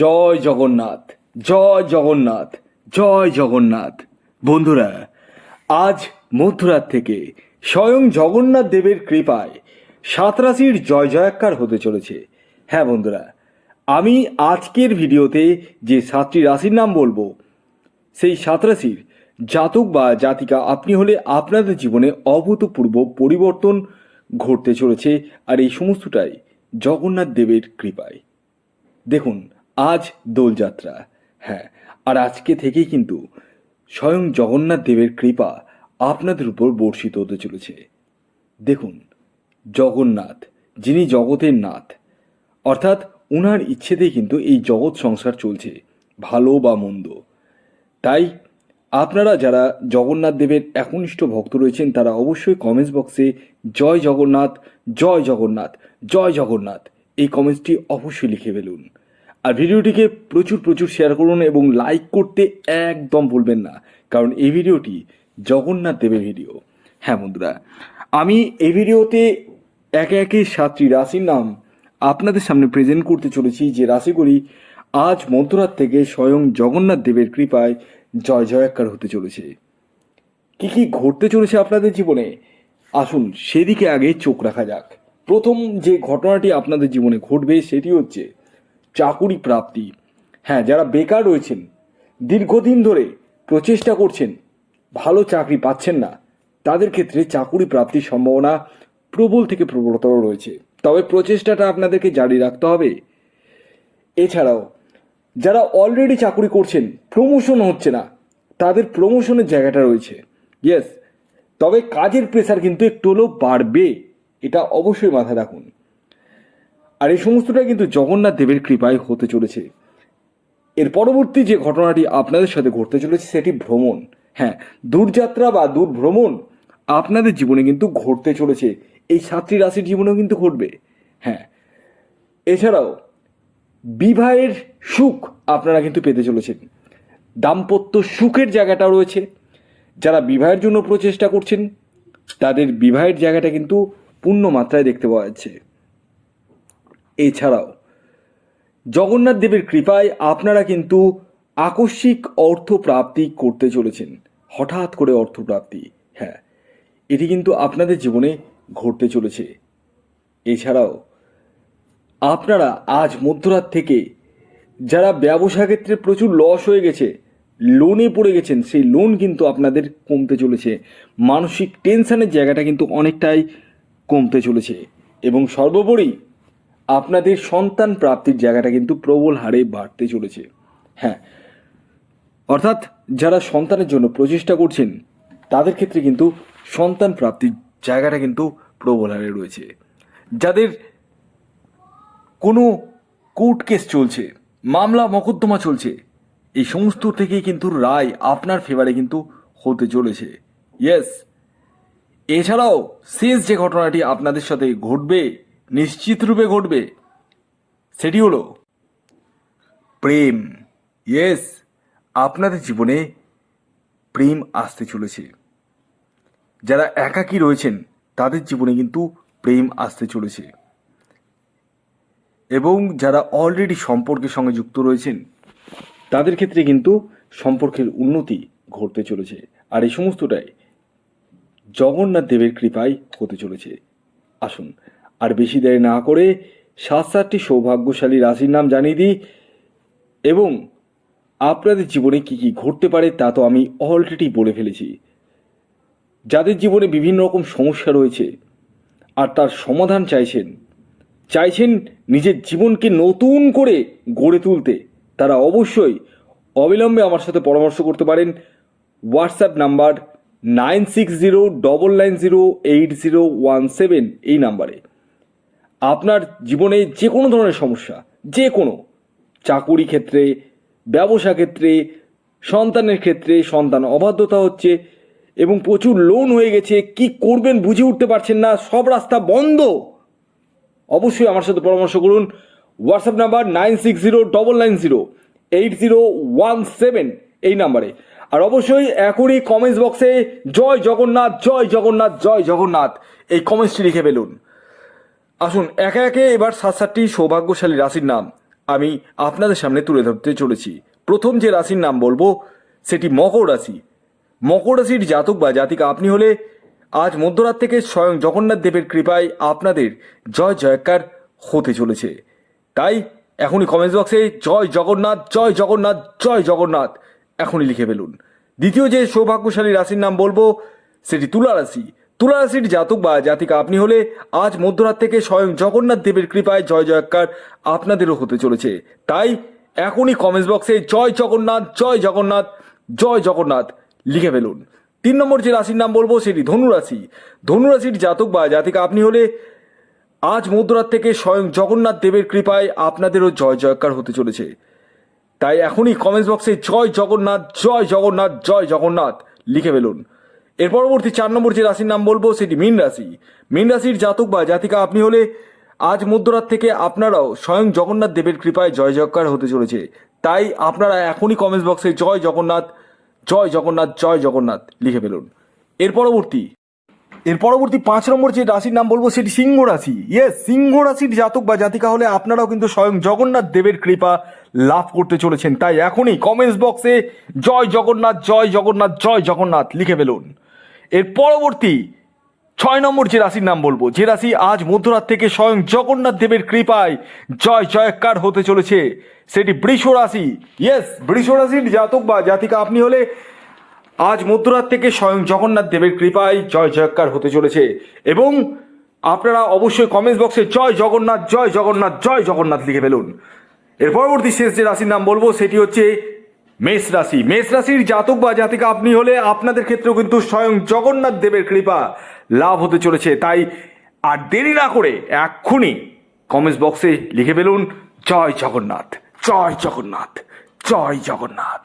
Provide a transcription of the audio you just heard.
জয় জগন্নাথ জয় জগন্নাথ জয় জগন্নাথ। বন্ধুরা, আজ মধ্যরাত থেকে স্বয়ং জগন্নাথ দেবের কৃপায় সাতরাশির জয় জয়াক্কার হতে চলেছে। হ্যাঁ বন্ধুরা, আমি আজকের ভিডিওতে যে সাতটি রাশির নাম বলব, সেই সাত রাশির জাতক বা জাতিকা আপনি হলে আপনাদের জীবনে অভূতপূর্ব পরিবর্তন ঘটতে চলেছে, আর এই সমস্তটাই জগন্নাথ দেবের কৃপায়। দেখুন আজ দোলযাত্রা। হ্যাঁ আর আজকে থেকেই কিন্তু স্বয়ং জগন্নাথ দেবের কৃপা আপনাদের উপর বর্ষিত হতে চলেছে। দেখুন, জগন্নাথ, যিনি জগতের নাথ, অর্থাৎ উনার ইচ্ছেতেই কিন্তু এই জগৎ সংসার চলছে, ভালো বা মন্দ। তাই আপনারা যারা জগন্নাথ দেবের একনিষ্ঠ ভক্ত রয়েছেন, তারা অবশ্যই কমেন্টস বক্সে জয় জগন্নাথ জয় জগন্নাথ জয় জগন্নাথ এই কমেন্টসটি অবশ্যই লিখে ফেলুন। আর ভিডিওটিকে প্রচুর প্রচুর শেয়ার করুন এবং লাইক করতে একদম ভুলবেন না। কারণ এই ভিডিওটি জগন্নাথ দেবের ভিডিও হ্যাঁ বন্ধুরা, আমি এই ভিডিওতে একে একে সাতটি রাশির নাম আপনাদের সামনে প্রেজেন্ট করতে চলেছি যে রাশিগুলি আজ মধ্যরাত থেকে স্বয়ং জগন্নাথ দেবের কৃপায় জয় জয়াক্কার হতে চলেছে। কি কি ঘটতে চলেছে আপনাদের জীবনে? আসুন সেদিকে আগে চোখ রাখা যাক। প্রথম যে ঘটনাটি আপনাদের জীবনে ঘটবে সেটি হচ্ছে চাকুরি প্রাপ্তি। হ্যাঁ যারা বেকার রয়েছেন, দীর্ঘদিন ধরে প্রচেষ্টা করছেন, ভালো চাকরি পাচ্ছেন না, তাদের ক্ষেত্রে চাকুরি প্রাপ্তির সম্ভাবনা প্রবল থেকে প্রবলতর রয়েছে। তবে প্রচেষ্টাটা আপনাদেরকে জারি রাখতে হবে। এছাড়াও, যারা অলরেডি চাকরি করছেন প্রমোশন হচ্ছে না, তাদের প্রমোশনের জায়গাটা রয়েছে। ইয়েস তবে কাজের প্রেশার কিন্তু একটু হলেও বাড়বে, এটা অবশ্যই মাথায় রাখুন। আর এই সমস্তটাই কিন্তু জগন্নাথ দেবের কৃপায় হতে চলেছে। এর পরবর্তী যে ঘটনাটি আপনাদের সাথে ঘটতে চলেছে সেটি ভ্রমণ। হ্যাঁ দূরযাত্রা বা দূর ভ্রমণ আপনাদের জীবনে কিন্তু ঘটতে চলেছে। এই সাতটি রাশির জীবনেও কিন্তু ঘটবে। হ্যাঁ এছাড়াও বিবাহের সুখ আপনারা কিন্তু পেতে চলেছেন। দাম্পত্য সুখের জায়গাটা রয়েছে। যারা বিবাহের জন্য প্রচেষ্টা করছেন, তাদের বিবাহের জায়গাটা কিন্তু পূর্ণ মাত্রায় দেখতে পাওয়া যাচ্ছে। এছাড়াও, জগন্নাথ দেবের কৃপায় আপনারা কিন্তু আকস্মিক অর্থ প্রাপ্তি করতে চলেছেন। হঠাৎ করে অর্থপ্রাপ্তি হ্যাঁ এটি কিন্তু আপনাদের জীবনে ঘটতে চলেছে। এছাড়াও, আপনারা আজ মধ্যরাত থেকে যারা ব্যবসা ক্ষেত্রে প্রচুর লস হয়ে গেছে লোনে পড়ে গেছেন, সেই লোন কিন্তু আপনাদের কমতে চলেছে। মানসিক টেনশানের জায়গাটা কিন্তু অনেকটাই কমতে চলেছে। এবং সর্বোপরি আপনাদের সন্তান প্রাপ্তির জায়গাটা কিন্তু প্রবল হারে বাড়তে চলেছে। হ্যাঁ অর্থাৎ যারা সন্তানের জন্য প্রচেষ্টা করছেন, তাদের ক্ষেত্রে কিন্তু সন্তান প্রাপ্তির জায়গাটা কিন্তু প্রবল হারে রয়েছে। যাদের কোনো কোর্ট কেস চলছে, মামলা মকদ্দমা চলছে, এই সমস্ত থেকেই কিন্তু রায় আপনার ফেভারে কিন্তু হতে চলেছে। ইয়েস এছাড়াও শেষ যে ঘটনাটি আপনাদের সাথে ঘটবে নিশ্চিত রূপে ঘটবে। সেটি হলো, প্রেম। ইয়েস আপনাদের জীবনে প্রেম আসতে চলেছে। যারা একাকী রয়েছেন, তাদের জীবনে কিন্তু প্রেম আসতে চলেছে। এবং যারা অলরেডি সম্পর্কের সঙ্গে যুক্ত রয়েছেন, তাদের ক্ষেত্রে কিন্তু সম্পর্কের উন্নতি ঘটতে চলেছে। আর এই সমস্তটাই জগন্নাথ দেবের কৃপায় হতে চলেছে। আসুন আর বেশি দেরি না করে সাত সাতটি সৌভাগ্যশালী রাশির নাম জানিয়ে দিই। এবং আপনাদের জীবনে কি কি ঘটতে পারে তা তো আমি অলরেডি বলে ফেলেছি। যাদের জীবনে বিভিন্ন রকম সমস্যা রয়েছে আর তার সমাধান চাইছেন চাইছেন নিজের জীবনকে নতুন করে গড়ে তুলতে, তারা অবশ্যই অবিলম্বে আমার সাথে পরামর্শ করতে পারেন। WhatsApp number nine six zero double nine zero eight zero one seven এই নাম্বারে আপনার জীবনে যে কোনো ধরনের সমস্যা, যে কোনো, চাকুরি ক্ষেত্রে, ব্যবসা ক্ষেত্রে, সন্তানের ক্ষেত্রে, সন্তান অবাধ্যতা হচ্ছে এবং প্রচুর লোন হয়ে গেছে, কি করবেন বুঝে উঠতে পারছেন না, সব রাস্তা বন্ধ। অবশ্যই আমার সাথে পরামর্শ করুন WhatsApp number nine six zero double nine zero eight zero one seven এই নাম্বারে আর অবশ্যই এখনই কমেন্টস বক্সে জয় জগন্নাথ জয় জগন্নাথ জয় জগন্নাথ, এই কমেন্টসটি লিখে ফেলুন। আসুন, একে একে এবার সাত সাতটি সৌভাগ্যশালী রাশির নাম আমি আপনাদের সামনে তুলে ধরতে চলেছি। প্রথম যে রাশির নাম বলব, সেটি মকর রাশি। মকর রাশির জাতক বা জাতিকা আপনি হলে আজ মধ্যরাত থেকে স্বয়ং জগন্নাথ দেবের কৃপায় আপনাদের জয় জয়কার হতে চলেছে। তাই এখনই কমেন্ট বক্সে জয় জগন্নাথ জয় জগন্নাথ জয় জগন্নাথ এখনই লিখে ফেলুন। দ্বিতীয় যে সৌভাগ্যশালী রাশির নাম বলব, সেটি তুলা রাশি। তুলা রাশির জাতক বা জাতিকা আপনি হলে আজ মধ্যরাত থেকে স্বয়ং জগন্নাথ দেবের কৃপায় জয় জয়কার আপনাদেরও হতে চলেছে। তাই এখনই কমেন্টস বক্সে জয় জগন্নাথ জয় জগন্নাথ জয় জগন্নাথ লিখে ফেলুন। তিন নম্বর যে রাশির নাম বলব সেটি ধনুরাশি। ধনুরাশির জাতক বা জাতিকা আপনি হলে আজ মধ্যরাত থেকে স্বয়ং জগন্নাথ দেবের কৃপায় আপনাদেরও জয় জয়কার হতে চলেছে। তাই এখনই কমেন্টস বক্সে জয় জগন্নাথ জয় জগন্নাথ জয় জগন্নাথ লিখে ফেলুন। এর পরবর্তী চার নম্বর যে রাশির নাম বলব, সেটি মীন রাশি। মীন রাশির জাতক বা জাতিকা আপনি হলে আজ মধ্যরাত থেকে আপনারাও স্বয়ং জগন্নাথ দেবের কৃপায় জয় জয়কার হতে চলেছে। তাই আপনারা এখনই কমেন্টস বক্সে জয় জগন্নাথ জয় জগন্নাথ জয় জগন্নাথ লিখে ফেলুন। এর পরবর্তী এর পরবর্তী পাঁচ নম্বর যে রাশির নাম বলব, সেটি সিংহ রাশি। ইয়েস সিংহ রাশির জাতক বা জাতিকা হলে আপনারাও কিন্তু স্বয়ং জগন্নাথ দেবের কৃপা লাভ করতে চলেছেন। তাই এখনই কমেন্টস বক্সে জয় জগন্নাথ জয় জগন্নাথ জয় জগন্নাথ লিখে ফেলুন। এর পরবর্তী ছয় নম্বর যে রাশির নাম বলব, যে রাশি আজ মধ্যরাত থেকে স্বয়ং জগন্নাথ দেবের কৃপায় জয় জয়কার হতে চলেছে, সেটি বৃষ রাশি। ইয়েস বৃষ রাশির জাতক বা জাতিকা আপনি হলে আজ মধ্যরাত থেকে স্বয়ং জগন্নাথ দেবের কৃপায় জয় জয়কার হতে চলেছে। এবং আপনারা অবশ্যই কমেন্টস বক্সে জয় জগন্নাথ জয় জগন্নাথ জয় জগন্নাথ লিখে ফেলুন। এর পরবর্তী শেষ যে রাশির নাম বলব, সেটি হচ্ছে মেষ রাশি। মেষ রাশির জাতক বা জাতিকা আপনি হলে আপনাদের ক্ষেত্রেও কিন্তু স্বয়ং জগন্নাথ দেবের কৃপা লাভ হতে চলেছে। তাই আর দেরি না করে এক্ষুনি কমেন্টস বক্সে লিখে ফেলুন, জয় জগন্নাথ জয় জগন্নাথ জয় জগন্নাথ।